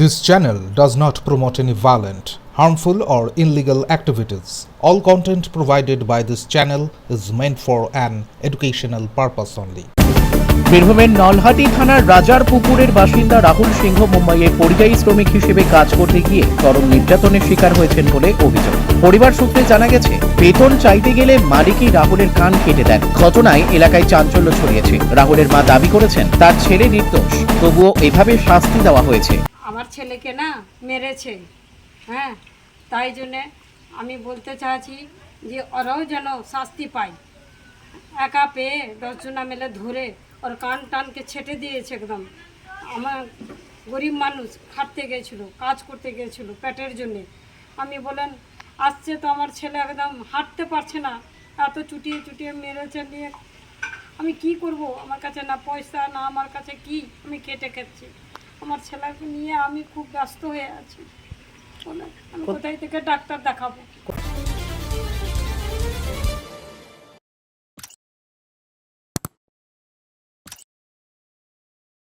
This channel does not promote any violent, harmful, or illegal activities. All content provided by this channel is meant for an educational purpose only. বীরভূমের নলহাটি থানার রাজার পুকুরের বাসিন্দা রাহুল সিংহ মুম্বাইয়ে পরিযায়ী শ্রমিক হিসেবে কাজ করতে গিয়ে চরম নির্যাতনের শিকার হয়েছেন বলে অভিযোগ পরিবার সূত্রে জানা গেছে বেতন চাইতে গেলে মালিকই রাহুলের কান কেটে দেন ঘটনায় এলাকায় চাঞ্চল্য ছড়িয়েছে রাহুলের মা দাবি করেছেন তার ছেলে নির্দোষ তবুও এভাবে শাস্তি দেওয়া হয়েছে আমার ছেলেকে না মেরেছে হ্যাঁ? তাই জন্যে আমি বলতে চাচ্ছি যে ওরাও যেন শাস্তি পায়। একা পেয়ে দশজনা মেলে ধরে ওর কান টানকে ছেটে দিয়েছে একদম। আমার গরিব মানুষ খাটতে গেছিল, কাজ করতে গেছিল পেটের জন্যে। আমি বলেন, আসছে তো আমার ছেলে একদম হাঁটতে পারছে না, এত চুটিয়ে চুটিয়ে মেরেছে নিয়ে। আমি কি করব? আমার কাছে না পয়সা, না আমার কাছে কি? আমি কেটে খাচ্ছি। আমার ছেলেকে নিয়ে আমি খুব ব্যস্ত হয়ে আছি। কোথায় থেকে ডাক্তার দেখাবো?